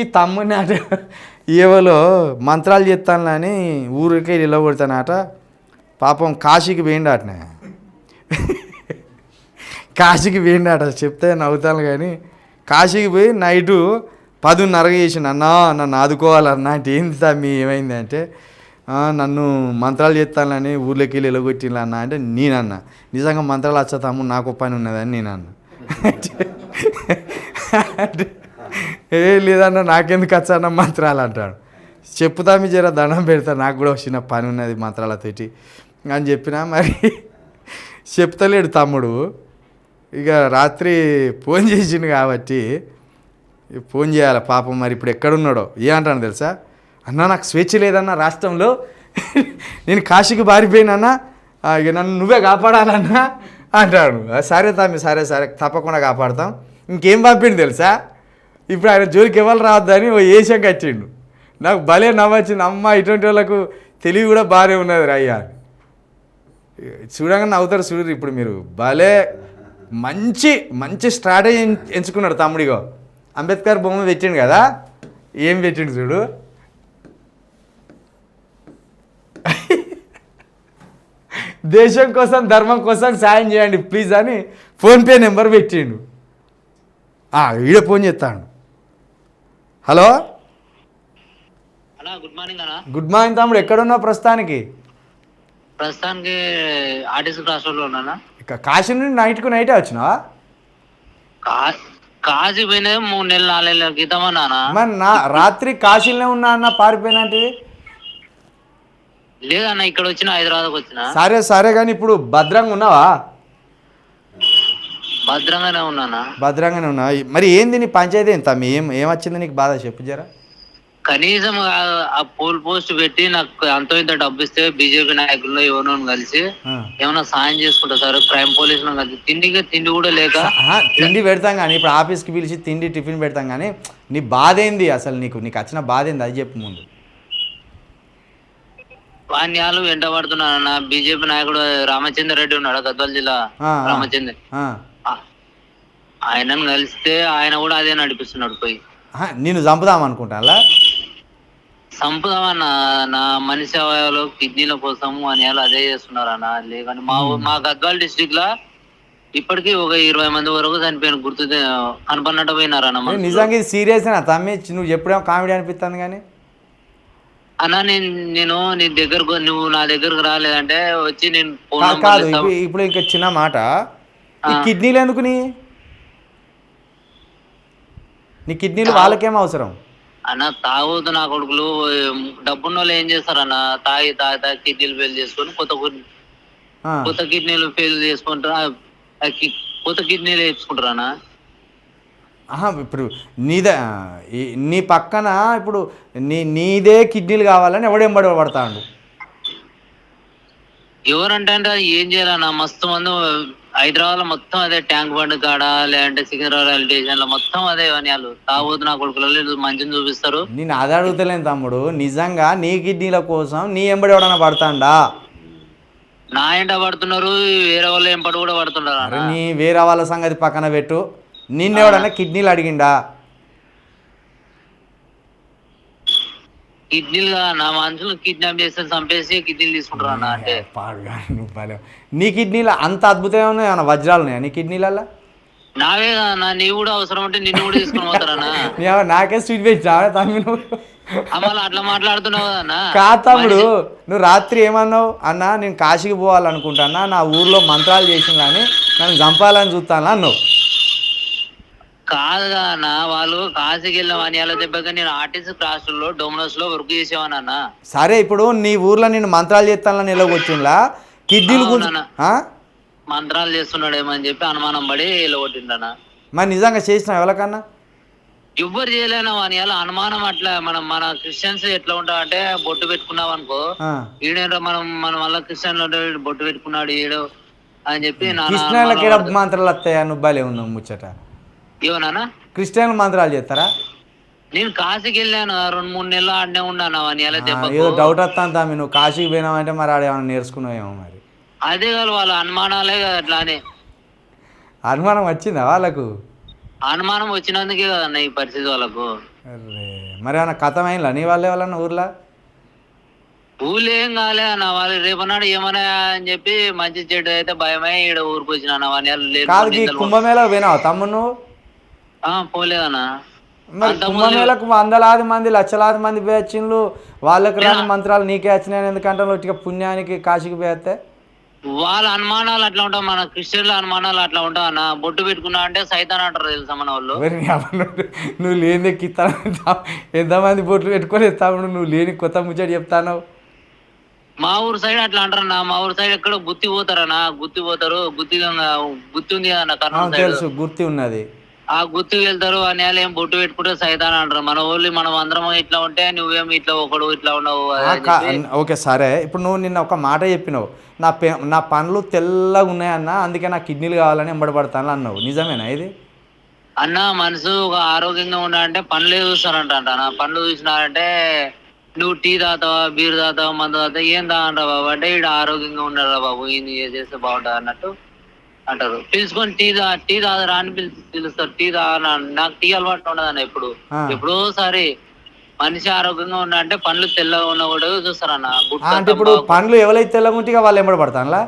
ఈ తమ్ముని ఏవలో మంత్రాలు చెప్తాను అని ఊరికే నిలబడతానట. పాపం కాశీకి పోయిండు అటనే కాశీకి పోయిండు అట చెప్తే నవ్వుతాను కానీ. కాశీకి పోయి నైటు పదున్నర చేసిండు అన్నా నన్ను ఆదుకోవాలన్నా అంటే ఏంది తమ్మి ఏమైంది? అంటే నన్ను మంత్రాలు చెప్తానని ఊర్లోకి వెళ్ళి ఎలగొట్టిన అన్న అంటే నేనన్నా. నిజంగా మంత్రాలు వచ్చా తమ్ముడు నాకు పని ఉన్నదని నేను అంటే, ఏ లేదన్న నాకెందుకు వచ్చాన మంత్రాలు అంటాడు. చెప్పుతా మీ జర దండం పెడతా నాకు కూడా ఒక చిన్న పని ఉన్నది మంత్రాలతోటి అని చెప్పినా మరి చెప్తలేడు తమ్ముడు. ఇక రాత్రి ఫోన్ చేసిండు కాబట్టి ఫోన్ చేయాలి పాపం మరి ఇప్పుడు ఎక్కడున్నాడో. ఏమంటాను తెలుసా? అన్న నాకు స్వేచ్ఛ లేదన్న రాష్ట్రంలో. నేను కాశీకి బారిపోయినన్నా ఇక నన్ను నువ్వే కాపాడాలన్నా అంటాడు. సరే తమ్మి సరే సరే తప్పకుండా కాపాడతాం. ఇంకేం పంపిండు తెలుసా? ఇప్పుడు ఆయన జోలికి ఇవ్వాలి రావద్దని ఓ ఏషియాకి వచ్చిండు నాకు భలే నవ్వచ్చింది. అమ్మ ఇటువంటి వాళ్ళకు తెలివి కూడా బాగానే ఉన్నది అయ్యా. చూడగానే నవ్వుతారు చూడరు ఇప్పుడు మీరు. భలే మంచి మంచి స్ట్రాటజీ ఎంచుకున్నాడు తమ్ముడిగో. అంబేద్కర్ బొమ్మ పెట్టిండు కదా? ఏం పెట్టిండు చూడు? దేశం కోసం ధర్మం కోసం సాయం చేయండి ప్లీజ్ అని ఫోన్పే నెంబర్ పెట్టిండు. వీడియో ఈడ ఫోన్ చేస్తాడు. హలో? అన్నా గుడ్ మార్నింగ్ అన్నా. గుడ్ మార్నింగ్ తమ్ముడు ఎక్కడున్నావు ప్రస్తుతానికి? ప్రస్తుతానికి ఆర్టీసీ క్లాస్లో ఉన్నానా ఇక కాశీ నుండి నైట్కు నైటే వచ్చినావా? కా కాశీ పోయినా మూడు నెలలు నాలుగు నెలల క్రితం అన్నానా మరి నా రాత్రి కాశీలో ఉన్నా అన్న పారిపోయినట్టు లేదన్న ఇక్కడ వచ్చిన హైదరాబాద్కి వచ్చిన. సరే సరే కానీ ఇప్పుడు భద్రంగా ఉన్నావా? భద్రంగానే ఉన్నానా? భద్రంగానే ఉన్నావా మరి ఏంది నీ పంచాయతీ ఎంత? మీ ఏం ఏమొచ్చింది నీకు బాధ? చెప్పు జరా. కనీసం ఆ- పోల్ పోస్ట్ పెట్టి నాకు అంతో ఇంత డబ్బు ఇస్తే బీజేపీ నాయకుల్లో ఎవరినో కలిసి. ఏమైనా సాయం చేసుకుంటా సార్? క్రైమ్ పోలీసులను కలిసి తిండికి తిండి కూడా లేక తిండి పెడతాం కానీ ఇప్పుడు ఆఫీస్కి పిలిచి తిండి టిఫిన్ పెడతాం కానీ నీ బాధ ఏంది అసలు నీకు? నీకు వచ్చిన బాధ ఏంది? అది చెప్పు ముందు. వాణ్యాలు వెంట పడుతున్నానన్న బీజేపీ నాయకుడు రామచంద్ర రెడ్డి ఉన్నాడు గద్వాల జిల్లా. రామచంద్ర. ఆ. ఆ- ఆయనను కలిస్తే ఆయన కూడా అదే నడిపిస్తున్నాడు పోయి నిన్ను చంపుదాం అనుకుంటానులా సంపదమన్న నా మనిషి అవయవాలు కిడ్నీల కోసం అని అదే చేస్తున్నారు అన్న లేకని మా మా గద్వాల డిస్టిక్లో ఇప్పటికీ ఒక ఇరవై మంది వరకు చనిపోయిన గుర్తు కనపడినట్టు పోయినారన్న. నిజంగా ఇది సీరియస్ తమ్మి నువ్వు ఎప్పుడేమో కామెడీ అనిపిస్తుంది కానీ అన్న నేను నేను నీ దగ్గరకు నువ్వు నా దగ్గరకు రాలేదంటే వచ్చి నేను కాదు. ఇప్పుడు ఇంకా చిన్న మాట. కిడ్నీలు ఎందుకు నీ కిడ్నీలు వాళ్ళకేం అవసరం? అన్న తాగొద్దు నా కొడుకులు డబ్బున్న వాళ్ళు ఏం చేస్తారన్న తాగి తాగి తాగి కిడ్నీలు ఫెయిల్ చేసుకొని కొత్త. కొత్త కిడ్నీలు ఫెయిల్ చేసుకుంటారా కొత్త కిడ్నీలు వేసుకుంటారా ఇప్పుడు నీదే నీ పక్కన ఇప్పుడు నీ నీదే కిడ్నీలు కావాలని ఎవడెంబడి పడతాడు? ఎవరంటే ఏం చేయాలన్న మస్తు మంది హైదరాబాద్లో మొత్తం అదే ట్యాంక్ బండ్ కాడ లేదంటే సికింద్రాబాద్ రైల్వే స్టేషన్లో మొత్తం అదే వన్యాలు. తాగొద్దు నా కొడుకులలో మంచిని చూపిస్తారు. నేను అది అడుగుతలేను తమ్ముడు. నిజంగా నీ కిడ్నీల కోసం నీ ఎంబడి ఎవడన్నా పడతాండా? నా ఎంట పడుతున్నారు వేరే వాళ్ళు ఎంపటి కూడా పడుతున్నారు నీ వేరే వాళ్ళ సంగతి పక్కన పెట్టు. నిన్నెవడన్నా కిడ్నీలు అడిగిండా? కిడ్నీలు నా మనుషులు కిడ్నాప్ చేస్తే చంపేసి కిడ్నీలు తీసుకుంటారు అన్న అంటే. పాడుగా నువ్వు భలే. నీ కీడ్నీలో అంత అద్భుతమే ఉన్నాయి ఏమన్నా వజ్రాలు ఉన్నాయా నీ కిడ్నీలల్లో? నావే నా నీవు కూడా అవసరం ఉంటే నిన్ను కూడా తీసుకుని పోతారన్నా. నీ నాకే స్వీట్ పెట్టా తమ్మి నువ్వు? అమ్మ అట్లా మాట్లాడుతున్నావు కదన్నా కా తమ్ముడు నువ్వు రాత్రి ఏమన్నావు? అన్నా నేను కాశీకి పోవాలనుకుంటానా నా ఊర్లో మంత్రాలు చేసిన కానీ నన్ను చంపాలని చూస్తాను అన్నావు. కాదు అన్న వాళ్ళు కాశీకి వెళ్ళిన వాణ్యాల దెబ్బగా నేను ఆర్టీసీ క్లాస్లో డొమినోస్లో వర్క్ చేసేవాను అన్న సరే ఇప్పుడు నీ ఊర్లో నేను మంత్రాలు చేస్తానని నిలవచ్చింలా కిడ్నీలు? మంత్రాలు చేస్తున్నాడేమో అని చెప్పి అనుమానం పడి వెళ్ళగొట్టిండన్న మరి నిజంగా చేసినావు ఎవరికన్నా? ఎవ్వరు చేయలేనా వాణ్యాల అనుమానం అట్లా. మనం మన క్రిస్టియన్స్ ఎట్లా ఉంటాం అంటే బొట్టు పెట్టుకున్నాం అనుకో ఆ. ఈడేంట్రా మనం మనం మళ్ళీ క్రిస్టియన్ బొట్టు పెట్టుకున్నాడు ఈడు అని చెప్పి పడుతుంది. మంత్రాలు వస్తాయా? నువ్వు ఉన్నావు ముచ్చట. ఏమన్నా క్రిస్టియన్లు మంత్రాలు చేస్తారా? నేను కాశీకి వెళ్ళాను రెండు మూడు నెలలు ఆడనే ఉన్నాను ఆ, దెబ్బకు. ఏదో డౌట్ వస్తాను తమ్మి నువ్వు కాశీకి పోయినావంటే మరి ఆడ ఏమైనా నేర్చుకున్నావేమో మరి. అదే కాదు వాళ్ళ అనుమానాలే కదా అట్లానే అనుమానం వచ్చిందా వాళ్ళకు? అనుమానం వచ్చినందుకే కదన్న ఈ పరిస్థితి వాళ్ళకు. మరి ఏమన్నా కథం అయిందా నీ వాళ్ళే వాళ్ళన్న ఊర్లో? ఊళ్ళో ఏం కాలే అన్న వాళ్ళు రేపన్నాడు ఏమన్నా అని చెప్పి మంచి చెడు అయితే భయమై ఈడ ఊరికి వచ్చిన కాదు కుంభమేళకు పోయినావు తమ్ముడు నువ్వు? పోలేదన్న మరి అంతకుముందు- కుంభమేళకు వందలాది మంది లక్షలాది మంది పోయి వచ్చిండ్రు వాళ్ళకి రాని మంత్రాలు నీకే వచ్చినాయని ఎందుకంటే ఒట్టిగా పుణ్యానికి కాశీకి పోయేస్తే వాళ్ళ అనుమానాలు అట్లా ఉంటాయి మన క్రిస్టియన్ల అనుమానాలు అట్లా ఉంటాయి అన్న. బొట్టు పెట్టుకున్నా అంటే సైతాన్ అంటారు తెలుసా మన వాళ్ళు? నువ్వు- లేని ఎక్కిస్తా ఎంతమంది బొట్లు పెట్టుకొని తమ్ముడు నువ్వు లేని కొత్త ముచ్చట చెప్తాను మా ఊరు సైడ్ అట్లా అంటారన్న. మా ఊరు సైడ్ ఎక్కడో గుత్తి పోతారన్న. గుత్తి పోతారు. గుత్తి గుత్తి ఉంది అన్న తెలుసు. గుర్తి ఉన్నది. ఆ గుత్తి వెళ్తారు అని వాళ్ళు ఏం బొట్టు పెట్టుకుంటే సైతాన్ అంటారు. మన ఊళ్ళో మనం అందరం ఇట్లా ఉంటే నువ్వేం ఇట్లా ఒకడు ఇట్లా ఉండవు ఆ. ఓకే సరే. ఇప్పుడు నువ్వు నిన్న ఒక మాట చెప్పినావు. నా పె నా పండ్లు తెల్లగా ఉన్నాయన్న అందుకే నా కిడ్నీలు కావాలని ఎంబడబడతాను అన్నావు. నిజమేనా ఇది? అన్న మనసు ఒక ఆరోగ్యంగా ఉండాలంటే పండ్లే చూస్తారంట అంట నా పండ్లు చూసినారంటే నువ్వు టీ తాతావా బీర్ తాతావా మందు తాతావా ఏం తాగంటారా బాబు? అంటే ఇక్కడ ఆరోగ్యంగా ఉండరా బాబు ఇది చేస్తే బాగుంటుంది అన్నట్టు. అంటారు. పిలుచుకొని టీ తా టీ తాగరా అని పిలుస్తారు. టీ తాగనా నాకు టీ అలవాటు ఉండదన్న ఎప్పుడు. ఆ. ఎప్పుడోసారి మనిషి ఆరోగ్యంగా ఉన్నాడంటే పండ్లు తెల్లగా ఉన్నా కూడా చూస్తారన్న. అంటే ఇప్పుడు. పండ్లు ఎవరైతే తెల్లగా ఉంటే వాళ్ళు ఎంబడబడతానులా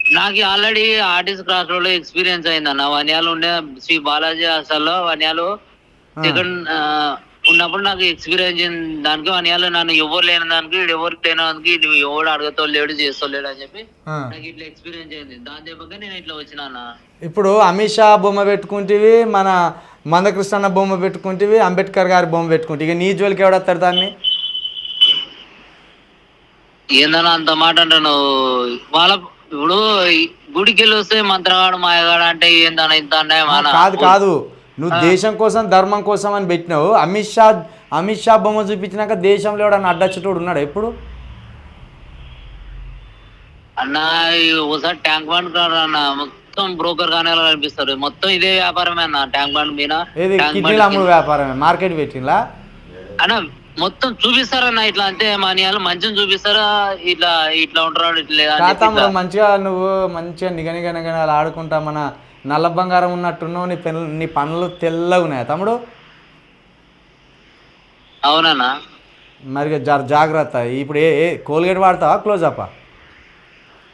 నాకు ఆల్రెడీ ఆర్టిస్ట్ క్రాస్ రోడ్లో ఎక్స్పీరియన్స్ అయిందన్న. వన్యాలు ఉండే శ్రీ బాలాజీ హాస్టల్లో వన్యాలు సెకండ్ ఉన్నప్పుడు నాకు ఎక్స్పీరియన్స్ దానికి వన్యాలు నన్ను ఎవరు లేని దానికి ఎవరు లేని దానికి ఎవడు అడగతో లేడు చేస్తలేడు అని చెప్పి. నాకు ఇట్లా ఎక్స్పీరియన్స్ అయింది దాని చెప్పగా నేను ఇట్లా వచ్చిన ఇప్పుడు అమిత్ షా బొమ్మ పెట్టుకుంటేవి మన మందకృష్ణ బొమ్మ పెట్టుకుంటేవి అంబేద్కర్ గారి బొమ్మ పెట్టుకుంటే ఇక నీ జోలికి ఎవడొస్తాడు దాన్ని? ఏందన్నా అంత మాట అంటాను వాళ్ళ ఇప్పుడు గుడికి వెళ్ళి వస్తే మంత్రగాడు మాయగాడు అంటే ఏందన్న ఇంత అన్యాయం అన్న? కాదు కాదు. నువ్వు దేశం కోసం ధర్మం కోసం అని పెట్టినావు. అమిత్ షా అమిత్ షా బొమ్మ చూపించినాక దేశంలో ఎవడన్నా అడ్డచ్చుతోడు ఉన్నాడు ఎప్పుడు? అన్న ఒకసారి ట్యాంక్ బండ్ అన్న మొత్తం బ్రోకర్ గానే కనిపిస్తారు మొత్తం ఇదే వ్యాపారమే అన్న ట్యాంక్ బండ్ మీద కిడ్నీల అమ్ముడు వ్యాపారమే? మార్కెట్ పెట్టింలా అన్న మొత్తం చూపిస్తారన్న ఇట్లా అంతే మన వాళ్ళు మంచిగా చూపిస్తారా? ఇట్లా ఇట్లా ఉంటారు? మంచిగా నువ్వు మంచిగా నిగ నిగ నిగ అలా ఆడుకుంటా మన నల్ల బంగారం ఉన్నట్టున్నావు నీ పెన్ నీ పనులు తెల్లగా ఉన్నాయా తమ్ముడు? అవునన్న. మరి జర జాగ్రత్త. ఇప్పుడు ఏ ఏ కోల్గేట్ వాడతావా క్లోజ్ అప్పా?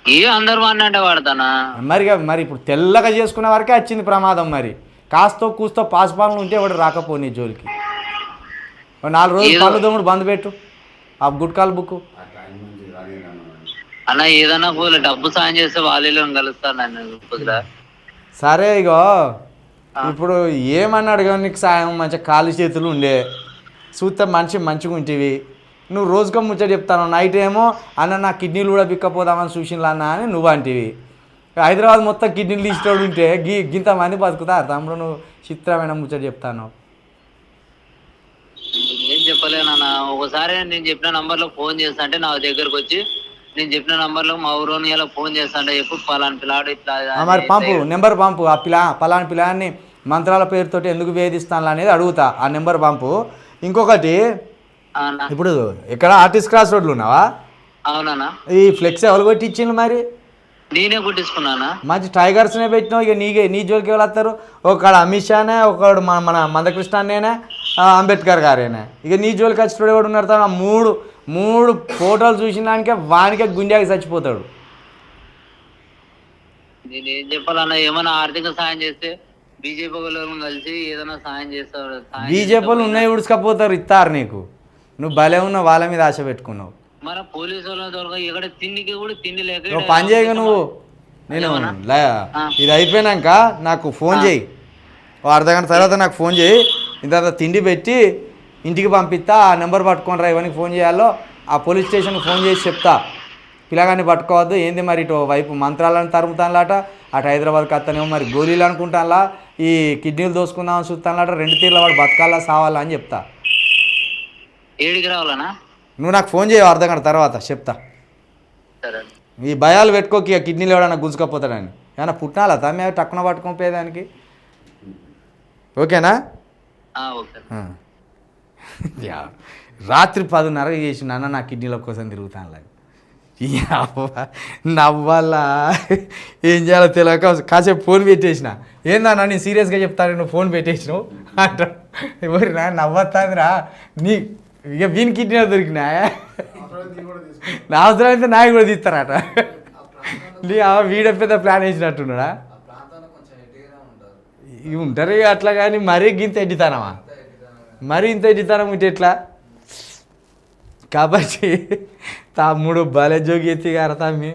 ఏ అందరు వాడినంటే వాడతానా? మరి మరి ఇప్పుడు తెల్లగా చేసుకునే వరకే వచ్చింది ప్రమాదం మరి. కాస్తో కూస్తో పాసుపాలన ఉంటే వాడు రాకపో నీ జోలికి? నాలుగు రోజులు పళ్ళు దమ్ముడు బంద్ పెట్టు. ఆ గుట్కాల బుక్ అన్న ఏదన్నా డబ్బు సాయం చేస్తే వాళ్ళు కొద్దిగా సరే ఇగో ఇప్పుడు ఏమన్నాడు కానీ నీకు సాయం మంచిగా కాలు చేతులు ఉండే. చూస్తే మనిషి మంచిగా ఉంటివి. నువ్వు రోజుకో ముచ్చట చెప్తాను నైట్ ఏమో అన్న నా కిడ్నీలు కూడా బిక్కపోదామని చూసినలా అన్న అని నువ్వు అంటివి. హైదరాబాద్ మొత్తం కిడ్నీలు తీసేటోడు ఉంటే గీ గింత మంది బతుకుతారు తమ్ముడు నువ్వు చిత్రమైన ముచ్చట చెప్తాను ఏం చెప్పలేనన్న. ఒకసారి నేను చెప్పిన నంబర్లో ఫోన్ చేస్తా అంటే నా దగ్గరకు వచ్చి నేను చెప్పిన నంబర్లో మా ఊరోని ఇలా ఫోన్ చేస్తా అంటే ఎప్పుడు పలాని పిల్లాడు ఇట్లా మరి పంపు నెంబర్ పంపు ఆ పిలా పలాని పిలాన్ని మంత్రాల పేరుతోటి ఎందుకు వేధిస్తాను అనేది అడుగుతా ఆ నెంబర్ పంపు. ఇంకొకటి. ఇప్పుడు ఇక్కడ ఆర్టిస్ట్ క్రాస్ రోడ్లు ఉన్నావా? అవునన్నా. ఈ ఫ్లెక్స్ ఎవరు కొట్టి మరి? నేనే కుట్టించుకున్నానా? మంచి టైగర్స్నే పెట్టినావు ఇక నీకే నీ జోలికి వస్తారు? ఒకడు అమిత్ షానే ఒకడు మన మన మందకృష్ణనేనే అంబేద్కర్ గారేనే. ఇక నీ జోలికి వచ్చేటోడు ఎవడు ఉన్నారు? మూడు మూడు ఫోటోలు చూసిన దానికే వానికే గుండెకి చచ్చిపోతాడు. నేను ఏం చెప్పాలన్నా ఏమైనా ఆర్థిక సాయం చేస్తే బీజేపీ వాళ్ళని కలిసి ఏదైనా సాయం చేస్తారు బీజేపీ వాళ్ళు ఉన్నాయి ఉడుచుకపోతారు ఇస్తారు నీకు. నువ్వు భలే ఉన్నావు వాళ్ళ మీద ఆశ పెట్టుకున్నావు. మన పోలీసు ఇక్కడ తిండికి కూడా తిండి లేక నువ్వు పని చేయగా నువ్వు. నేను ఇది అయిపోయినాక నాకు ఫోన్ చేయి. అర్ధ గంట తర్వాత నాకు ఫోన్ చేయి. ఇంత తిండి పెట్టి ఇంటికి పంపిస్తా ఆ నెంబర్ పట్టుకొని రా ఇవన్నీ ఫోన్ చేయాలో ఆ పోలీస్ స్టేషన్కి ఫోన్ చేసి చెప్తా. పిల్లగాన్ని పట్టుకోవద్దు ఏంది మరి ఇటు వైపు మంత్రాలను తరుముతానులాట అటు హైదరాబాద్కి వస్తానేమో మరి గోళీలు అనుకుంటానులా ఈ కిడ్నీలు దోసుకుందామని చూస్తానులాట రెండు తీర్ల వాడు బతకాలా సావాలా అని చెప్తా. ఏడికి రావాలనా? నువ్వు నాకు ఫోన్ చేయవు అర్ధ గంట తర్వాత చెప్తా. సరే. ఈ భయాలు పెట్టుకోకి ఇక కిడ్నీలు ఎవడన్నా గుంజుకపోతాడని. ఏమన్నా పుట్టినాలా తమ్మి టక్కున పట్టుకొని పోయేదానికి? ఓకేనా? ఆ, ఓకే. ఆ. రాత్రి పదిన్నర చేసి నాన్న నా కిడ్నీల కోసం తిరుగుతాను నవ్వాలా? ఏం చేయాలో తెలియక కాసేపు ఫోన్ పెట్టేసిన. ఏందన్నా నేను సీరియస్గా చెప్తాను నువ్వు ఫోన్ పెట్టేసినావు? అంటాడు ఎవరు నా నవ్వతాందిరా నీ ఇక వీని కిడ్నీ దొరికినా? నా అవసరం అయితే నాకు కూడా తీస్తారట. నీ ఆ వీడ పెద్ద ప్లాన్ వేసినట్టున్నాడా? ఉంటారు. ఇక అట్లా కానీ మరీ గింత ఎడ్డితనమా మరి ఇంత ఎడ్డితనం ఇటు ఎట్లా? కాబట్టి తమ్ముడు భలే జోగి ఎత్తి గారు తమ్మి